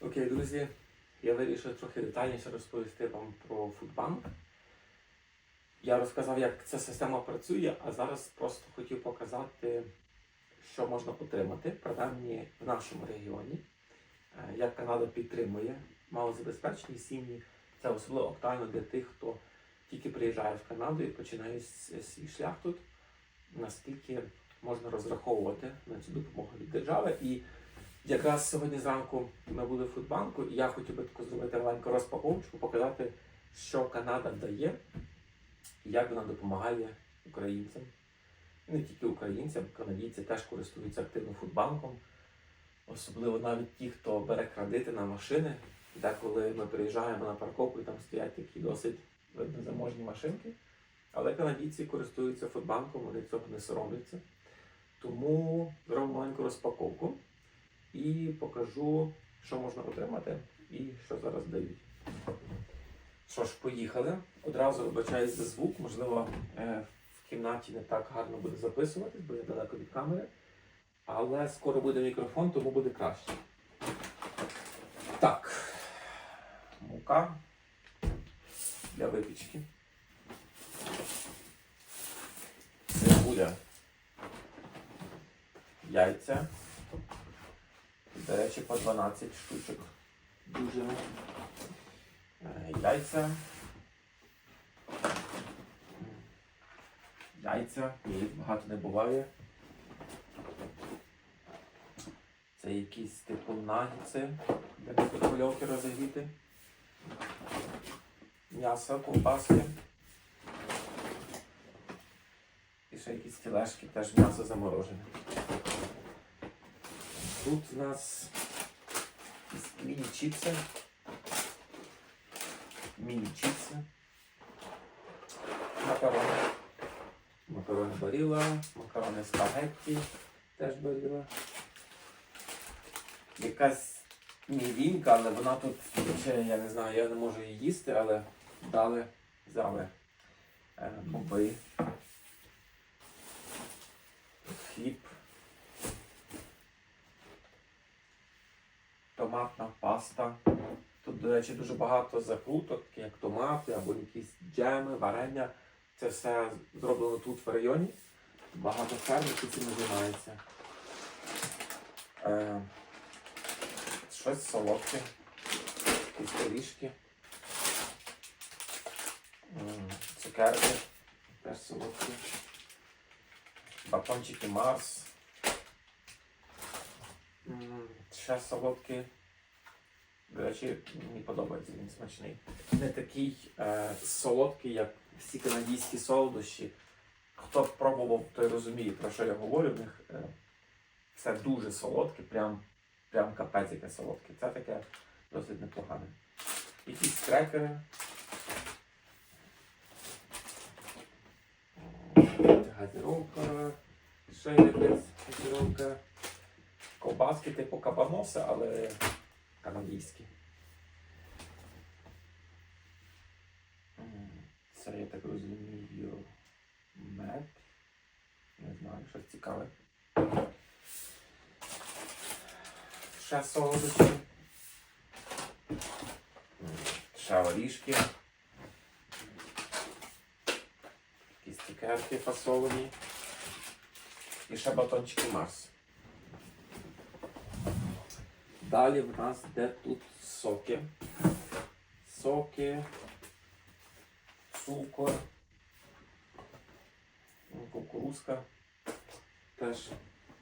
Окей, друзі, я вирішив трохи детальніше розповісти вам про Фудбанк. Я розказав, як ця система працює, а зараз просто хотів показати, що можна отримати, принаймні в нашому регіоні, Е, як Канада підтримує малозабезпечені сім'ї. Це особливо актуально для тих, хто тільки приїжджає в Канаду і починає свій шлях тут, наскільки можна розраховувати на цю допомогу від держави. І Якраз сьогодні зранку ми були в фудбанку, і я хотів би таку зробити маленьку розпаковочку, показати, що Канада дає, як вона допомагає українцям. Не тільки українцям, канадійці теж користуються активно фудбанком. Особливо навіть ті, хто бере кредити на машини. Деколи ми приїжджаємо на парковку і там стоять такі досить видно заможні машинки. Але канадійці користуються фудбанком, вони цього не соромляться. Тому зробимо маленьку розпаковку і покажу, що можна отримати і що зараз дають. Що ж, поїхали. Одразу вибачаюсь за звук, можливо, е, в кімнаті не так гарно буде записуватись, бо я далеко від камери. Але скоро буде мікрофон, тому буде краще. Так. Мука для випічки. Цибуля. Яйця. До речі, по 12 штучок. Дуже. Е, Яйця. Яйця. Їх багато не буває. Це якісь типу нагідси для мікрохвильовки розігріти. М'ясо, ковбаски. І ще якісь тілешки, теж м'ясо заморожене. Тут у нас міні-чіпси. Міні-чіпси. Макарони. Макарони баріла, макарони спагетті теж баріла. Якась мівінка, але вона тут ще, я не знаю, я не можу її їсти, але дали, взяли е, томатна паста. Тут, до речі, дуже багато закруток, як томати або якісь джеми, варення. Це все зроблено тут в районі. Багато ферм, які цим займаються. Е, щось солодке, якісь горішки. Цукерки, теж солодкі. Батончики Марс. Ще солодкий. До речі, мені подобається, він смачний. Не такий е, солодкий, як всі канадійські солодощі. Хто пробував, той розуміє, про що я говорю. В них е, все дуже солодке, прям, прям капець яке солодке. Це таке досить непогане. Якісь крекери. Газіровка. Ще якась газіровка. Ковбаски типу кабаноса, але канадійські. Це, я так розумію, мед. Не знаю, щось цікаве. Ще солодощі. Ще орішки. Якісь цукерки фасовані. І ще батончики Марс. Далі в нас де тут соки. Соки, цукор, ну, кукурузка, теж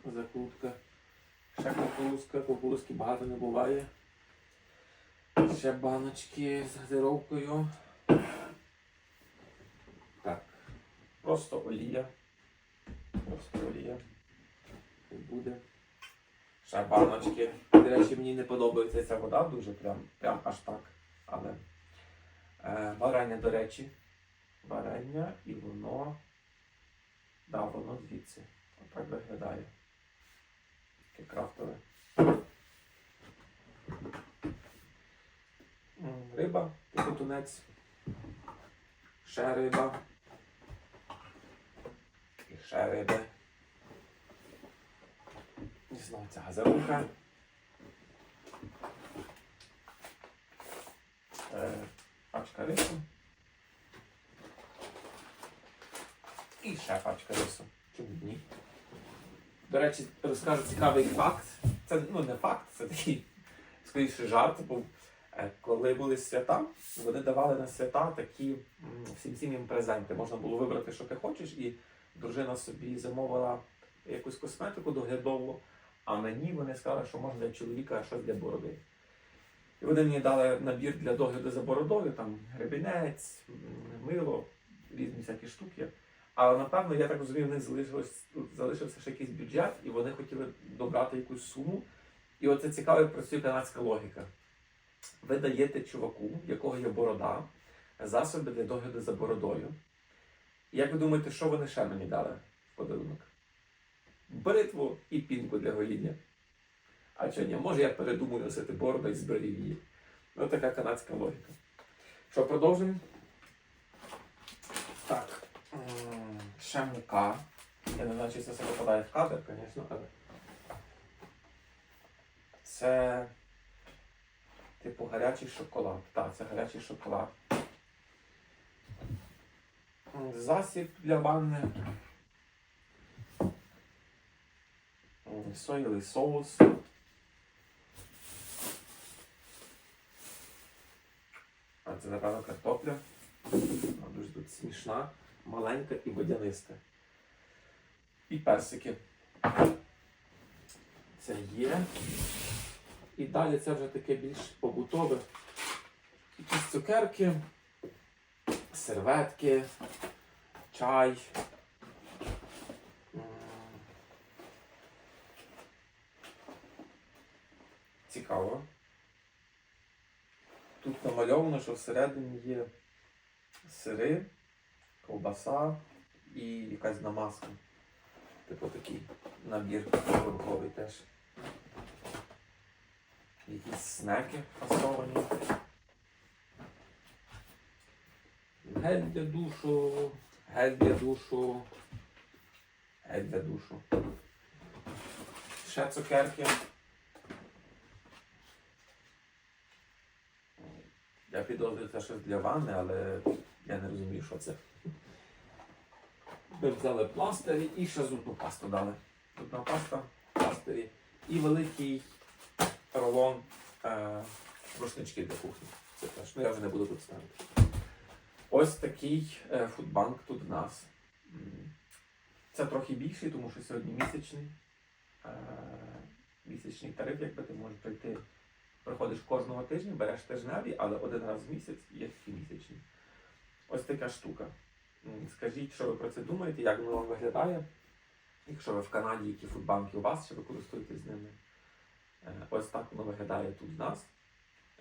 закрутка. Ще кукурузка, кукурузки багато не буває. Ще баночки з газировкою. Так, просто олія. Просто олія. І буде. Ще баночки. До речі, мені не подобається ця вода дуже, прям, прям аж так. Але е, варення, до речі, варення і воно. Да, воно звідси. Отак виглядає. Таке крафтове. Риба, типу тунець. Ще риба. І ще риби. Знов ця газовуха. Е, пачка рису. І ще пачка рису. Чому ні? До речі, розкажу цікавий факт. Це ну не факт, це такий скоріше жарт був. Е, коли були свята, вони давали на свята такі всім сім'ям презенти. Можна було вибрати, що ти хочеш, і дружина собі замовила якусь косметику доглядову а мені вони сказали, що можна для чоловіка щось для бороди. І вони мені дали набір для догляду за бородою, там гребінець, мило, різні всякі штуки. Але напевно, я так розумію, в них залишилось, залишився ще якийсь бюджет, і вони хотіли добрати якусь суму. І оце цікаво, працює канадська логіка. Ви даєте чуваку, в якого є борода, засоби для догляду за бородою. І як ви думаєте, що вони ще мені дали в подарунок? Бритву і пінку для гоління. А чи ні, може я передумаю носити бороду і зберіг її. Ну, така канадська логіка. Що, продовжуємо? Так. Ще мука. Я не знаю, чи це все попадає в кадр, звісно, але. Це типу гарячий шоколад. Так, це гарячий шоколад. Засіб для ванни. Соєвий соус. А це, напевно, картопля. Вона дуже тут смішна, маленька і водяниста. І персики. Це є. І далі це вже таке більш побутове. Якісь цукерки, серветки, чай. Цікаво. Тут намальовано, що всередині є сири, ковбаса і якась намазка. Типу такий набір верховий теж. Якісь снеки фасовані. Гель для душу, гель для душу, гель для душу. Ще цукерки. Підозрюю, це щось для ванни, але я не розумію, що це. Ми взяли пластирі і ще зубну пасту дали. Зубна паста, пластирі і великий рулон е, рушнички для кухні. Це теж. Ну я вже не буду тут ставити. Ось такий е, фудбанк тут в нас. Це трохи більший, тому що сьогодні місячний. Е, місячний тариф, якби ти можеш прийти. Приходиш кожного тижня, береш тижневі, але один раз в місяць є місячні. Ось така штука. Скажіть, що ви про це думаєте, як воно вам виглядає? Якщо ви в Канаді, які фудбанки у вас, чи ви користуєтесь ними? Е, Ось так воно виглядає тут в нас.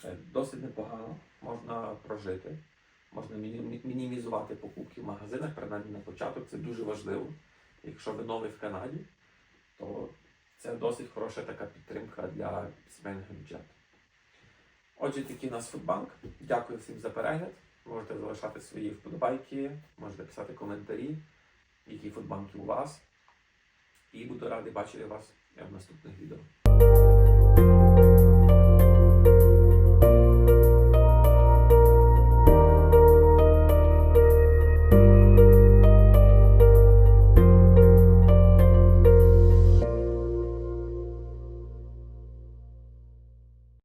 Е, Досить непогано, можна прожити, можна мінімізувати покупки в магазинах, принаймні на початок. Це дуже важливо. Якщо ви новий в Канаді, то це досить хороша така підтримка для сімейного бюджету. Отже, такий у нас фудбанк. Дякую всім за перегляд. Можете залишати свої вподобайки, можете писати коментарі, які фудбанки у вас. І буду радий бачити вас в наступних відео.